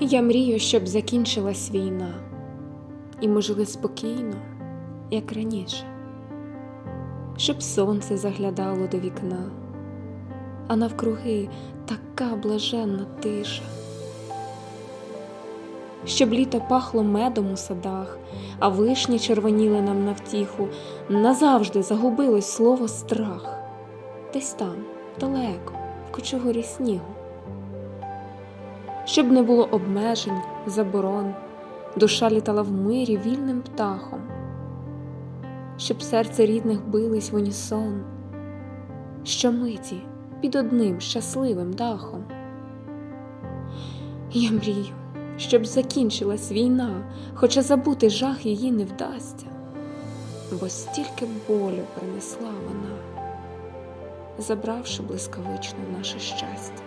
Я мрію, щоб закінчилась війна, і ми жили спокійно, як раніше, щоб сонце заглядало до вікна, а навкруги така блаженна тиша, щоб літо пахло медом у садах, а вишні червоніли нам на втіху, назавжди загубилось слово страх, десь там, далеко, в кочугурі снігу щоб не було обмежень, заборон, душа літала в мирі вільним птахом, щоб серце рідних бились в унісон, щомиті під одним щасливим дахом. Я мрію, щоб закінчилась війна, хоча забути жах її не вдасться, бо стільки болю принесла вона, забравши блискавично наше щастя.